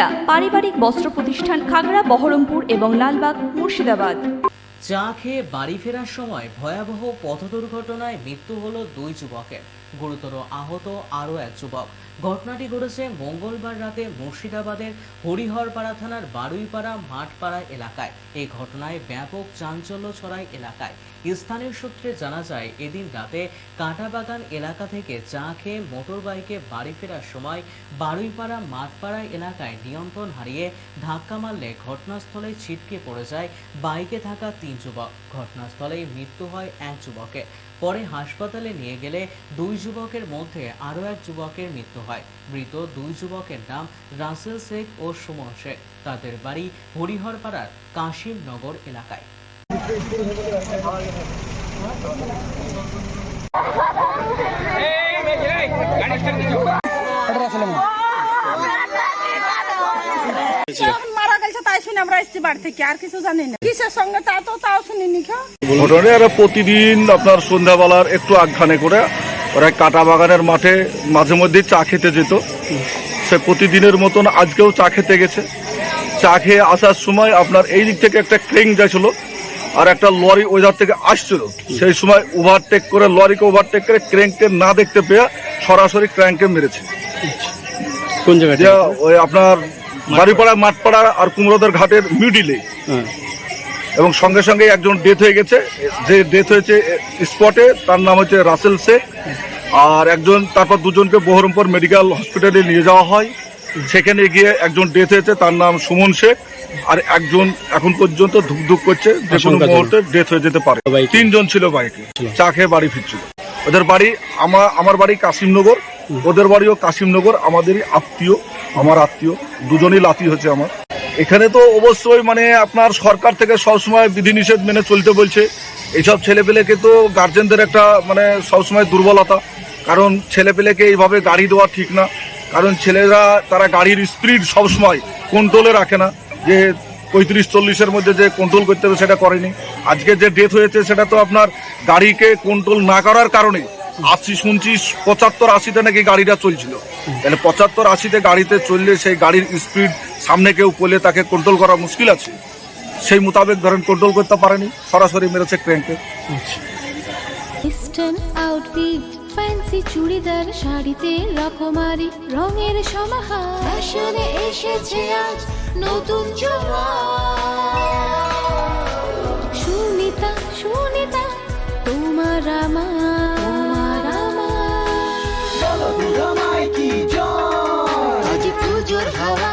সুনিতা পারিবারিক বস্ত্র প্রতিষ্ঠান খাগড়া, বহরমপুর এবং লালবাগ, মুর্শিদাবাদ। চা খেয়ে বাড়ি ফেরার সময় ভয়াবহ পথ দুর্ঘটনায় মৃত্যু হলো দুই যুবকের। গুরুতর আহত আরও এক যুবক। ঘটনাটি ঘটেছে মঙ্গলবার রাতে মুর্শিদাবাদের হরিহরপাড়া থানার বারুইপাড়া মাঠপাড়া এলাকায়। এই ঘটনায় ব্যাপক চাঞ্চল্য ছড়ায় এলাকায়। স্থানীয় সূত্রে জানা যায়, এদিন রাতে কাঁটাবাগান এলাকা থেকে চা খেয়ে মোটরবাইকে বাড়ি ফেরার সময় বারুইপাড়া মাঠপাড়া এলাকায় নিয়ন্ত্রণ হারিয়ে ধাক্কা মারলে ঘটনাস্থলে ছিটকে পড়ে যায় বাইকে থাকা তিন যুবক। ঘটনাস্থলেই মৃত্যু হয় এক যুবকের। পরে হাসপাতালে নিয়ে গেলে দুই যুবকের মধ্যে আরও এক যুবকের মৃত্যু হয়। মৃত দুই যুবকের নাম রাসেল শেখ ও সুমন শেখ। তাদের বাড়ি হরিহরপাড়ার কাশিমনগর এলাকায়। যখন মারা গেছে তাই শুনে আমরা এসছি বাড়ি থেকে আর কিছু জানি না। কিসের সঙ্গে তা তো তাও শুনিনি খা ঘটনা এরা প্রতিদিন আপনার সন্ধ্যাবেলার একটু আগখানে করে ওরা কাটা বাগানের মাঠে মাঝে মধ্যেই চা খেতে যেত। সে প্রতিদিনের মতন আজকেও চা খেতে গেছে। চা খেয়ে আসার সময় আপনার এই দিক থেকে একটা ক্রেং যাচ্ছিল আর একটা লরি ওই ধার থেকে আসছিল। সেই সময় ওভারটেক করে লরিকে ওভারটেক করে ক্রেঙ্ককে না দেখতে পেয়ে সরাসরি ক্র্যাঙ্কে মেরেছে। কোন জায়গাটা যে ওই আপনার বাড়িপাড়া মাঠপাড়া আর কুমড়োদের ঘাটের মিডিলে। এবং সঙ্গে সঙ্গে একজন ডেথ হয়ে গেছে। যে ডেথ হয়েছে স্পটে তার নাম হচ্ছে রাসেল শেখ। আর একজন তারপর দুজনকে বহরমপুর মেডিকেল হসপিটালে নিয়ে যাওয়া হয়। সেখানে গিয়ে একজন ডেথ হয়েছে তার নাম সুমন শেখ। আর একজন এখন পর্যন্ত ধুকধুক করছে যে কোনো। মুহূর্তে ডেথ হয়ে যেতে পারে। তিনজন ছিল বাইকে চা খেয়ে বাড়ি ফিরছিল। ওদের বাড়ি আমার আমার বাড়ি কাশিমনগর। ওদের বাড়িও কাশিমনগর। আমাদেরই আত্মীয় আমার আত্মীয়। দুজনই লাতি হচ্ছে আমার। এখানে তো অবশ্যই মানে আপনার সরকার থেকে সবসময় বিধিনিষেধ মেনে চলতে বলছে। এইসব ছেলেপেলেকে তো গার্জেনদের একটা মানে সবসময় দুর্বলতা। কারণ ছেলেপেলেকে এইভাবে গাড়ি দেওয়া ঠিক না। কারণ ছেলেরা তারা গাড়ির স্পিড সবসময় কন্ট্রোলে রাখে না। যে পঁয়ত্রিশ, চল্লিশের মধ্যে যে কন্ট্রোল করতে হবে সেটা করেনি। আজকে যে ডেথ হয়েছে সেটা তো আপনার গাড়িকে কন্ট্রোল না করার কারণে আশি শুনছি পঁচাত্তর আশিতে নাকি গাড়িটা চলছিল। তাহলে পঁচাত্তর আশিতে গাড়িতে চললে সেই গাড়ির স্পিড সামনে কেউ করলে তাকে কন্ট্রোল করা মুশকিল আছে। সেই মোতাবেক ধরেন কন্ট্রোল করতে পারেনি সরাসরি মেরেছে ক্র্যাঙ্কে ইস্টার্ন আউটফিট ফ্যান্সি চুড়িদার শাড়িতে রকমারি রঙের সমাহার। ফ্যাশনে এসেছে আজ নতুন সুনিতা সুনিতা তোমার আমার। আমার। আজ পুজোর হাওয়া